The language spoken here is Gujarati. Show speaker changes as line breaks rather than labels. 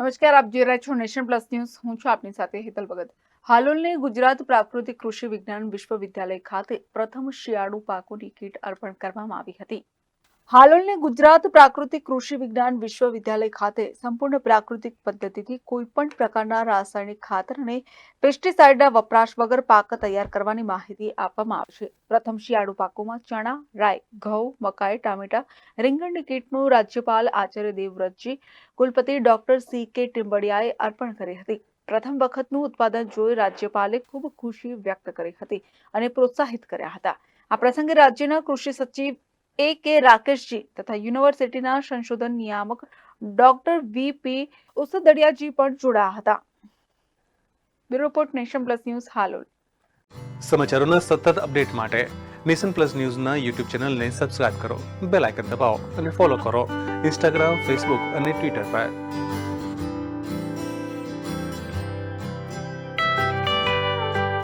નમસ્કાર, આપ જોઈ રહ્યા છો નેશન પ્લસ ન્યૂઝ. હું છું આપની સાથે હેતલ ભગત. હાલોલની ગુજરાત પ્રાકૃતિક કૃષિ વિજ્ઞાન વિશ્વવિદ્યાલય ખાતે પ્રથમ શિયાળુ પાકોની કીટ અર્પણ કરવામાં આવી હતી. હાલોલની ગુજરાત પ્રાકૃતિક કૃષિ વિજ્ઞાન વિશ્વવિદ્યાલય ખાતે સંપૂર્ણ પ્રાકૃતિક પદ્ધતિથી કોઈપણ પ્રકારના રાસાયણિક ખાતર અને પેસ્ટિસાઇડના વપરાશ વગર પાક તૈયાર કરવાની માહિતી આપવામાં આવશે પ્રથમ શિયાળુ પાકોમાં ચણા, રાઈ, ઘઉં, મકાઈ, ટામેટા, રીંગણની કીટનું રાજ્યપાલ આચાર્ય દેવવ્રતજી, કુલપતિ ડોક્ટર સી કે ટિમ્બડિયાએ અર્પણ કરી હતી. પ્રથમ વખતનું ઉત્પાદન જોઈ રાજ્યપાલે ખૂબ ખુશી વ્યક્ત કરી હતી અને પ્રોત્સાહિત કર્યા હતા. આ પ્રસંગે રાજ્યના કૃષિ સચિવ એ કે રાકેશજી તથા યુનિવર્સિટીના સંશોધન નિયામક ડોક્ટર વી પી ઉસદડિયાજી પણ જોડાયા હતા. Bureau report Nation Plus News Halol.
સમાચારોના સતત અપડેટ માટે નેશન પ્લસ ન્યૂઝના યુટ્યુબ ચેનલને સબસ્ક્રાઇબ કરો, બેલ આઇકન દબાવો અને ફોલો કરો. ઇન્સ્ટાગ્રામ, ફેસબુક અને ટ્વિટર પર.